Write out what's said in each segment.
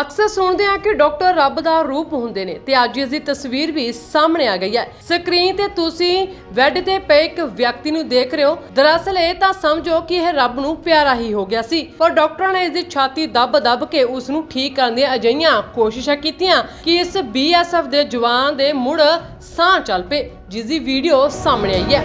ਅਕਸਰ ਸੁਣਦੇ ਆ ਕਿ ਡਾਕਟਰ ਰੱਬ ਦਾ ਰੂਪ ਹੁੰਦੇ ਨੇ ਤੇ ਅੱਜ ਇਸ ਦੀ ਤਸਵੀਰ ਵੀ ਸਾਹਮਣੇ ਆ ਗਈ ਹੈ। ਸਕਰੀਨ ਤੇ ਤੁਸੀਂ ਬੈੱਡ ਤੇ ਪਏ ਇੱਕ ਵਿਅਕਤੀ ਨੂੰ ਦੇਖ ਰਹੇ ਹੋ। ਦਰਅਸਲ ਇਹ ਤਾਂ ਸਮਝੋ ਕਿ ਇਹ ਰੱਬ ਨੂੰ ਪਿਆਰਾ ਹੀ ਹੋ ਗਿਆ ਸੀ। ਪਰ ਡਾਕਟਰਾਂ ਨੇ ਇਸ ਦੀ ਛਾਤੀ ਦੱਬ-ਦੱਬ ਕੇ ਉਸ ਨੂੰ ਠੀਕ ਕਰਨ ਦੀਆਂ ਅਜਿਹੀਆਂ ਕੋਸ਼ਿਸ਼ਾਂ ਕੀਤੀਆਂ ਕਿ ਇਸ ਬੀਐਸਐਫ ਦੇ ਜਵਾਨ ਦੇ ਮੁੜ ਸਾਹ ਚੱਲ ਪਏ, ਜਿਸ ਦੀ ਵੀਡੀਓ ਸਾਹਮਣੇ ਆਈ ਹੈ।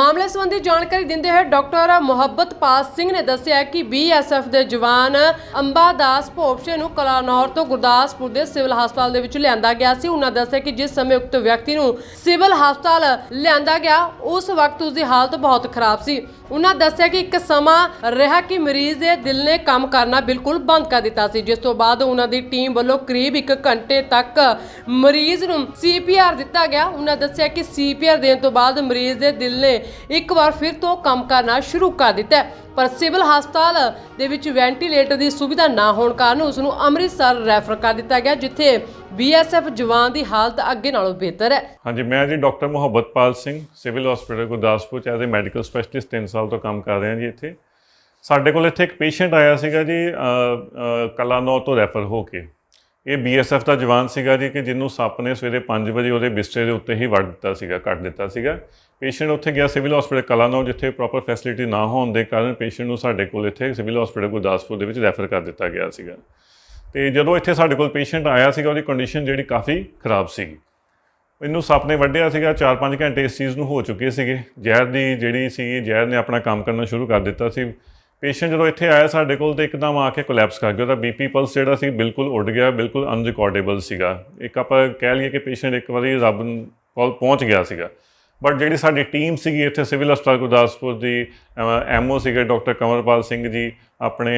ਮਾਮਲੇ ਸੰਬੰਧੀ ਜਾਣਕਾਰੀ ਦਿੰਦੇ ਹੋਏ ਡਾਕਟਰ ਮੁਹੱਬਤਪਾਲ ਸਿੰਘ ਨੇ ਦੱਸਿਆ ਕਿ ਬੀਐਸਐਫ ਦੇ ਜਵਾਨ ਅੰਬਾਦਾਸ ਭੋਪਸ਼ੇ ਨੂੰ ਕਲਾਨੌਰ ਤੋਂ ਗੁਰਦਾਸਪੁਰ ਦੇ ਸਿਵਲ ਹਸਪਤਾਲ ਦੇ ਵਿੱਚ ਲਿਆਂਦਾ ਗਿਆ ਸੀ। ਉਹਨਾਂ ਦੱਸਿਆ ਕਿ ਜਿਸ ਸਮੇਂ ਉਕਤ ਵਿਅਕਤੀ ਨੂੰ ਸਿਵਲ ਹਸਪਤਾਲ ਲਿਆਂਦਾ ਗਿਆ, ਉਸ ਵਕਤ ਉਸ ਦੀ ਹਾਲਤ ਬਹੁਤ ਖਰਾਬ ਸੀ। ਉਹਨਾਂ ਦੱਸਿਆ ਕਿ ਇੱਕ ਸਮਾਂ ਰਿਹਾ ਕਿ ਮਰੀਜ਼ ਦੇ ਦਿਲ ਨੇ ਕੰਮ ਕਰਨਾ ਬਿਲਕੁਲ ਬੰਦ ਕਰ ਦਿੱਤਾ ਸੀ, ਜਿਸ ਤੋਂ ਬਾਅਦ ਉਹਨਾਂ ਦੀ ਟੀਮ ਵੱਲੋਂ ਕਰੀਬ 1 ਘੰਟੇ ਤੱਕ ਮਰੀਜ਼ ਨੂੰ ਸੀਪੀਆਰ ਦਿੱਤਾ ਗਿਆ। ਉਹਨਾਂ ਦੱਸਿਆ ਕਿ ਸੀਪੀਆਰ ਦੇਣ ਤੋਂ ਬਾਅਦ ਮਰੀਜ਼ ਦੇ ਦਿਲ ਨੇ ਇੱਕ ਵਾਰ ਫਿਰ ਤੋਂ ਕੰਮ ਕਰਨਾ ਸ਼ੁਰੂ ਕਰ ਦਿੱਤਾ ਪਰ ਸਿਵਲ ਹਸਪਤਾਲ ਦੇ ਵਿੱਚ ਵੈਂਟੀਲੇਟਰ ਦੀ ਸੁਵਿਧਾ ਨਾ ਹੋਣ ਕਾਰਨ ਉਸ ਨੂੰ ਅੰਮ੍ਰਿਤਸਰ ਰੈਫਰ ਕਰ ਦਿੱਤਾ ਗਿਆ, ਜਿੱਥੇ ਬੀਐਸਐਫ ਜਵਾਨ ਦੀ ਹਾਲਤ ਅੱਗੇ ਨਾਲੋਂ ਬਿਹਤਰ ਹੈ। ਹਾਂਜੀ, ਮੈਂ ਜੀ doctor Muhabbatpal Singh, civil hospital Gurdaspur ਚ ਐਜ਼ ਅ ਮੈਡੀਕਲ ਸਪੈਸ਼ਲਿਸਟ 3 ਸਾਲ ਤੋਂ ਕੰਮ ਕਰ ਰਿਹਾ ਜੀ ਇੱਥੇ। ਸਾਡੇ ਕੋਲ ਇੱਥੇ ਇੱਕ ਪੇਸ਼ੈਂਟ ਆਇਆ ਸੀਗਾ ਜੀ ਕਲਾਨੌਰ ਤੋਂ ਰੈਫਰ ਹੋ ਕੇ। ਇਹ ਬੀਐਸਐਫ ਦਾ ਜਵਾਨ ਸੀਗਾ ਜੀ ਕਿ ਜਿਹਨੂੰ ਸੱਪ ਨੇ ਸਵੇਰੇ 5 ਵਜੇ ਉਹਦੇ ਬਿਸਤਰੇ ਦੇ ਉੱਤੇ ਹੀ ਵੜ ਦਿੱਤਾ ਸੀਗਾ ਕੱਟ ਦਿੱਤਾ ਸੀਗਾ। ਪੇਸ਼ੈਂਟ ਉੱਥੇ ਗਿਆ ਸਿਵਲ ਹਸਪੀਟਲ ਕਲਾਨੌਰ, ਜਿੱਥੇ ਪ੍ਰੋਪਰ ਫੈਸਿਲਿਟੀ ਨਾ ਹੋਣ ਦੇ ਕਾਰਨ ਪੇਸ਼ੈਂਟ ਨੂੰ ਸਾਡੇ ਕੋਲ ਇੱਥੇ ਸਿਵਲ ਹਸਪੀਟਲ ਗੁਰਦਾਸਪੁਰ ਦੇ ਵਿੱਚ ਰੈਫਰ ਕਰ ਦਿੱਤਾ ਗਿਆ ਸੀਗਾ। ਤੇ ਜਦੋਂ ਇੱਥੇ ਸਾਡੇ ਕੋਲ ਪੇਸ਼ੈਂਟ ਆਇਆ ਸੀਗਾ, ਉਹਦੀ ਕੰਡੀਸ਼ਨ ਜਿਹੜੀ ਕਾਫੀ ਖਰਾਬ ਸੀਗੀ। ਇਹਨੂੰ ਸੱਪ ਨੇ ਵੱਢਿਆ ਸੀਗਾ 4-5 ਘੰਟੇ ਇਸ ਚੀਜ਼ ਨੂੰ ਹੋ ਚੁੱਕੇ ਸੀਗੇ। ਜ਼ਹਿਰ ਦੀ ਜਿਹੜੀ ਸੀ ਜ਼ਹਿਰ ਨੇ ਆਪਣਾ ਕੰਮ ਕਰਨਾ ਸ਼ੁਰੂ ਕਰ ਦਿੱਤਾ ਸੀ। ਪੇਸ਼ੈਂਟ ਜਦੋਂ ਇੱਥੇ ਆਇਆ, ਸਾਡੇ ਕੋਲ ਤੇ ਇੱਕਦਮ ਆ ਕੇ ਕੋਲੈਪਸ ਕਰ ਗਿਆ। ਉਹਦਾ ਬੀਪੀ ਪਲਸ ਜਿਹੜਾ ਸੀ ਬਿਲਕੁਲ ਉੱਡ ਗਿਆ, ਬਿਲਕੁਲ ਅਨਰਿਕਾਰਡੇਬਲ ਸੀਗਾ। ਇੱਕ ਆਪਾਂ ਕਹਿ ਲਈਏ ਕਿ ਪੇਸ਼ੈਂਟ ਇੱਕ ਵਾਰੀ ਰੱਬ ਕੋਲ ਪਹੁੰਚ ਗਿਆ ਸੀਗਾ। ਬਟ ਜਿਹੜੀ ਸਾਡੀ ਟੀਮ ਸੀਗੀ ਇੱਥੇ ਸਿਵਲ ਹਸਪਤਾਲ ਗੁਰਦਾਸਪੁਰ ਦੀ ਐਮਓ ਸੀਗੇ ਡਾਕਟਰ ਕਮਰਪਾਲ ਸਿੰਘ ਜੀ, ਆਪਣੇ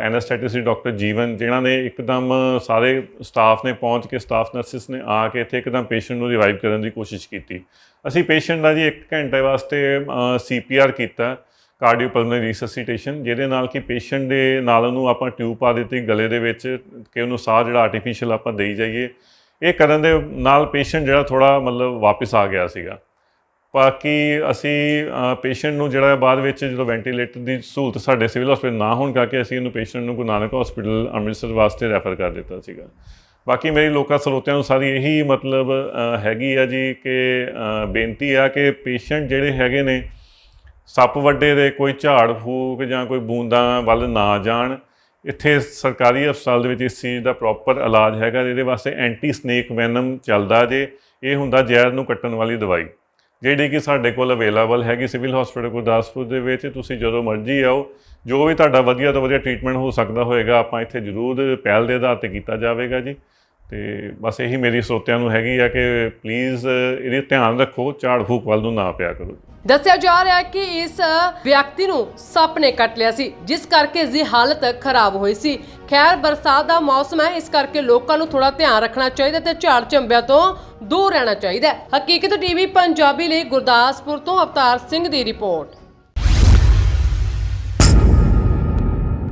ਐਨਸਥੈਟਿਸਟ ਸੀ ਡਾਕਟਰ ਜੀਵਨ, ਜਿਨ੍ਹਾਂ ਨੇ ਇੱਕਦਮ ਸਾਰੇ ਸਟਾਫ ਨੇ ਪਹੁੰਚ ਕੇ ਸਟਾਫ ਨਰਸਿਸ ਨੇ ਆ ਕੇ ਇੱਥੇ ਇੱਕਦਮ ਪੇਸ਼ੈਂਟ ਨੂੰ ਰਿਵਾਈਵ ਕਰਨ ਦੀ ਕੋਸ਼ਿਸ਼ ਕੀਤੀ। ਅਸੀਂ ਪੇਸ਼ੈਂਟ ਦਾ ਜੀ 1 ਘੰਟੇ ਵਾਸਤੇ ਸੀਪੀਆਰ ਕੀਤਾ। ਕਾਰਡੀਓਪਲਮਨਰੀ ਰਿਸੈਸੀਟੇਸ਼ਨ ਜਿਹਦੇ ਨਾਲ ਕਿ ਪੇਸ਼ੈਂਟ ਦੇ ਨਾਲ ਉਹਨੂੰ ਆਪਾਂ ਟਿਊਬ ਪਾ ਦਿੱਤੀ, ਗਲੇ ਦੇ ਵਿੱਚ ਕਿ ਉਹਨੂੰ ਸਾਹ ਜਿਹੜਾ ਆਰਟੀਫੀਸ਼ੀਅਲ ਆਪਾਂ ਦੇਈ ਜਾਈਏ। ਇਹ ਕਰਨ ਦੇ ਨਾਲ ਪੇਸ਼ੈਂਟ ਜਿਹੜਾ ਥੋੜਾ ਮਤਲਬ ਵਾਪਸ ਆ ਗਿਆ ਸੀਗਾ। ਬਾਕੀ ਅਸੀਂ ਪੇਸ਼ੈਂਟ ਨੂੰ ਜਿਹੜਾ ਬਾਅਦ ਵਿੱਚ ਜਦੋਂ ਵੈਂਟੀਲੇਟਰ ਦੀ ਸਹੂਲਤ ਸਾਡੇ ਸਿਵਲ ਹਸਪੀਟਲ ਨਾ ਹੋਣ ਕਰਕੇ ਅਸੀਂ ਇਹਨੂੰ ਪੇਸ਼ੈਂਟ ਨੂੰ ਗੁਰੂ ਨਾਨਕ ਹਸਪੀਟਲ ਅੰਮ੍ਰਿਤਸਰ ਵਾਸਤੇ ਰੈਫਰ ਕਰ ਦਿੱਤਾ ਸੀਗਾ। ਬਾਕੀ ਮੇਰੀ ਲੋਕਾਂ ਸਰੋਤਿਆਂ ਨੂੰ ਸਾਰੀ ਇਹੀ ਮਤਲਬ ਹੈਗੀ ਆ ਜੀ ਕਿ ਬੇਨਤੀ ਆ ਕਿ ਪੇਸ਼ੈਂਟ ਜਿਹੜੇ ਹੈਗੇ ਨੇ ਸੱਪ ਵੱਡੇ ਦੇ ਕੋਈ ਝਾੜ ਫੂਕ ਜਾਂ ਕੋਈ ਬੂੰਦਾਂ ਵੱਲ ਨਾ ਜਾਣ। ਇੱਥੇ ਸਰਕਾਰੀ ਹਸਪਤਾਲ ਦੇ ਵਿੱਚ ਇਸ ਚੀਜ਼ ਦਾ ਪ੍ਰੋਪਰ ਇਲਾਜ ਹੈਗਾ ਇਹਦੇ ਵਾਸਤੇ ਐਂਟੀ ਸਨੇਕ ਵੈਨਮ ਚੱਲਦਾ ਜੇ, ਇਹ ਹੁੰਦਾ ਜ਼ਹਿਰ ਨੂੰ ਕੱਟਣ ਵਾਲੀ ਦਵਾਈ। ਜਿਹੜੀ ਕਿ ਸਾਡੇ ਕੋਲ ਅਵੇਲੇਬਲ ਹੈਗੀ ਸਿਵਲ ਹਸਪੀਟਲ ਗੁਰਦਾਸਪੁਰ ਦੇ ਵਿੱਚ, ਤੁਸੀਂ ਜਦੋਂ ਮਰਜ਼ੀ ਆਓ, ਜੋ ਵੀ ਤੁਹਾਡਾ ਵਧੀਆ ਤੋਂ ਵਧੀਆ ਟ੍ਰੀਟਮੈਂਟ ਹੋ ਸਕਦਾ ਹੋਏਗਾ, ਆਪਾਂ ਇੱਥੇ ਜ਼ਰੂਰ ਪਹਿਲ ਦੇ ਆਧਾਰ ਤੇ ਕੀਤਾ ਜਾਵੇਗਾ ਜੀ। ਤੇ ਬਸ ਇਹੀ ਮੇਰੀ ਸਰੋਤਿਆਂ ਨੂੰ ਹੈਗੀ ਆ ਕਿ ਪਲੀਜ਼ ਇਹਦੇ ਧਿਆਨ ਰੱਖੋ, ਝਾੜ ਫੂਕ ਵੱਲ ਨੂੰ ਨਾ ਪਿਆ ਕਰੋ ਦੱਸਿਆ ਜਾ ਰਿਹਾ ਹੈ ਕਿ ਇਸ ਵਿਅਕਤੀ ਨੂੰ ਸੱਪ ਨੇ ਕੱਟ ਲਿਆ ਸੀ, ਜਿਸ ਕਰਕੇ ਇਸ ਦੀ ਹਾਲਤ ਖਰਾਬ ਹੋਈ ਸੀ ਖੈਰ, ਬਰਸਾਤ ਦਾ ਮੌਸਮ ਹੈ, ਇਸ ਕਰਕੇ ਲੋਕਾਂ ਨੂੰ ਥੋੜਾ ਧਿਆਨ ਰੱਖਣਾ ਚਾਹੀਦਾ ਤੇ ਝਾੜ ਝੰਬਿਆਂ ਤੋਂ ਦੂਰ ਰਹਿਣਾ ਚਾਹੀਦਾ ਹੈ। ਹਕੀਕਤ ਟੀਵੀ ਪੰਜਾਬੀ ਲਈ ਗੁਰਦਾਸਪੁਰ ਤੋਂ ਅਵਤਾਰ ਸਿੰਘ ਦੀ ਰਿਪੋਰਟ